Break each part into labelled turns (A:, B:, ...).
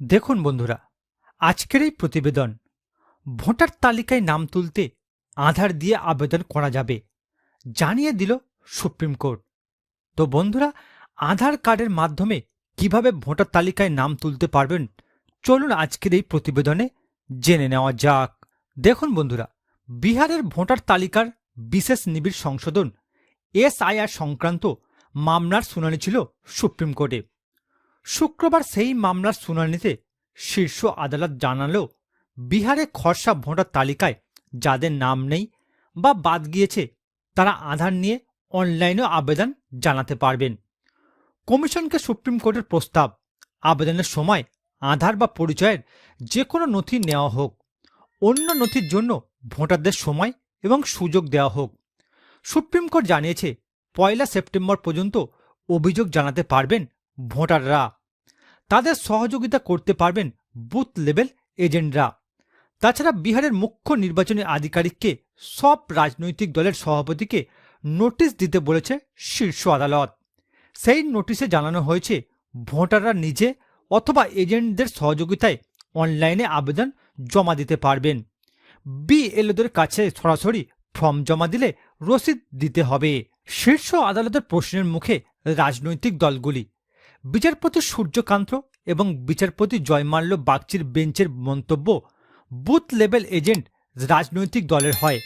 A: দেখুন বন্ধুরা, আজকের এই প্রতিবেদন, ভোটার তালিকায় নাম তুলতে আধার দিয়ে আবেদন করা যাবে, জানিয়ে দিল সুপ্রিম কোর্ট। তো বন্ধুরা, আধার কার্ডের মাধ্যমে কীভাবে ভোটার তালিকায় নাম তুলতে পারবেন, চলুন আজকের এই প্রতিবেদনে জেনে নেওয়া যাক। দেখুন বন্ধুরা, বিহারের ভোটার তালিকার বিশেষ নিবিড় সংশোধন, এসআইআর সংক্রান্ত মামলার শুনানি ছিল সুপ্রিম কোর্টে। শুক্রবার সেই মামলার শুনানিতে শীর্ষ আদালত জানালো বিহারে খরসা ভোটার তালিকায় যাদের নাম নেই বা বাদ গিয়েছে, তারা আধার নিয়ে অনলাইনেও আবেদন জানাতে পারবেন। কমিশনকে সুপ্রিম কোর্টের প্রস্তাব, আবেদনের সময় আধার বা পরিচয়ের যে কোনো নথি নেওয়া হোক, অন্য নথির জন্য ভোটারদের সময় এবং সুযোগ দেওয়া হোক। সুপ্রিম কোর্ট জানিয়েছে, পয়লা সেপ্টেম্বর পর্যন্ত অভিযোগ জানাতে পারবেন ভোটাররা। তাদের সহযোগিতা করতে পারবেন বুথ লেভেল এজেন্টরা। তাছাড়া বিহারের মুখ্য নির্বাচনী আধিকারিককে সব রাজনৈতিক দলের সভাপতিকে নোটিশ দিতে বলেছে শীর্ষ আদালত। সেই নোটিশে জানানো হয়েছে, ভোটাররা নিজে অথবা এজেন্টদের সহযোগিতায় অনলাইনে আবেদন জমা দিতে পারবেন। বিএলওদের কাছে সরাসরি ফর্ম জমা দিলে রসিদ দিতে হবে। শীর্ষ আদালতের প্রশ্নের মুখে রাজনৈতিক দলগুলি বিচারপতি সূর্যকান্ত এবং বিচারপতি জয়মাল্য বাগচির বেঞ্চের মন্তব্য বুথ লেভেল এজেন্ট রাজনৈতিক দলের হয়।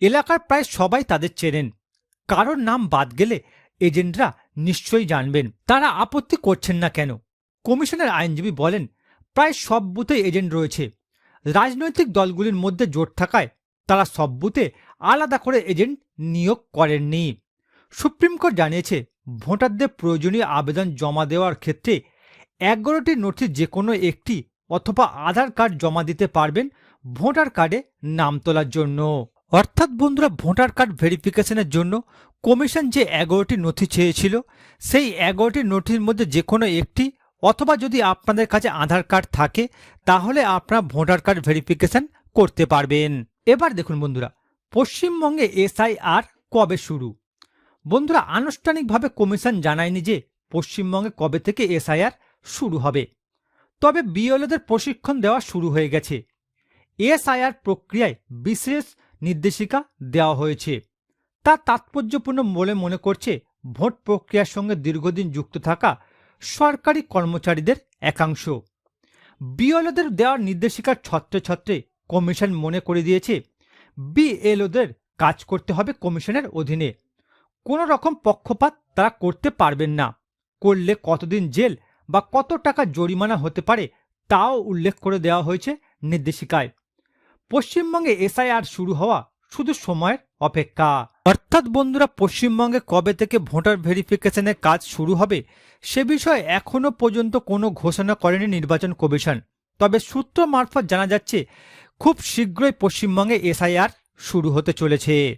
A: এলাকার প্রায় সবাই তাদের চেনেন। কারোর নাম বাদ গেলে এজেন্টরা নিশ্চয়ই জানবেন। তারা আপত্তি করছেন না কেন? কমিশনের আইনজীবী বলেন, প্রায় সব বুথে এজেন্ট রয়েছে। রাজনৈতিক দলগুলির মধ্যে জোট থাকায় তারা সব বুথে আলাদা করে এজেন্ট নিয়োগ করেননি। সুপ্রিম কোর্ট জানিয়েছে ভোটারদের প্রয়োজনীয় আবেদন জমা দেওয়ার ক্ষেত্রে এগারোটি নথির যে কোনো একটি অথবা আধার কার্ড জমা দিতে পারবেন ভোটার কার্ডে নাম তোলার জন্য। অর্থাৎ বন্ধুরা, ভোটার কার্ড ভেরিফিকেশনের জন্য কমিশন যে এগারোটি নথি চেয়েছিল, সেই এগারোটি নথির মধ্যে যে কোনো একটি অথবা যদি আপনাদের কাছে আধার কার্ড থাকে, তাহলে আপনারা ভোটার কার্ড ভেরিফিকেশন করতে পারবেন। এবার দেখুন বন্ধুরা, পশ্চিমবঙ্গে এসআইআর কবে শুরু? বন্ধুরা আনুষ্ঠানিকভাবে কমিশন জানায়নি যে পশ্চিমবঙ্গে কবে থেকে এসআইআর শুরু হবে। তবে বিএলওদের প্রশিক্ষণ দেওয়া শুরু হয়ে গেছে। এসআইআর প্রক্রিয়ায় বিশেষ নির্দেশিকা দেওয়া হয়েছে। তা তাৎপর্যপূর্ণ বলে মনে করছে ভোট প্রক্রিয়ার সঙ্গে দীর্ঘদিন যুক্ত থাকা সরকারি কর্মচারীদের একাংশ। বিএলওদের দেওয়ার নির্দেশিকার ছত্রে ছত্রে কমিশন মনে করে দিয়েছে, বিএলওদের কাজ করতে হবে কমিশনের অধীনে। কোনো রকম পক্ষপাত তারা করতে পারবেন না। করলে কতদিন জেল বা কত টাকা জরিমানা হতে পারে তাও উল্লেখ করে দেওয়া হয়েছে নির্দেশিকায়। পশ্চিমবঙ্গে এসআইআর শুরু হওয়া শুধু সময়ের অপেক্ষা। অর্থাৎ বন্ধুরা, পশ্চিমবঙ্গে কবে থেকে ভোটার ভেরিফিকেশনের কাজ শুরু হবে সে বিষয়ে এখনও পর্যন্ত কোনো ঘোষণা করেনি নির্বাচন কমিশন। তবে সূত্র মারফত জানা যাচ্ছে, খুব শীঘ্রই পশ্চিমবঙ্গে এসআইআর শুরু হতে চলেছে।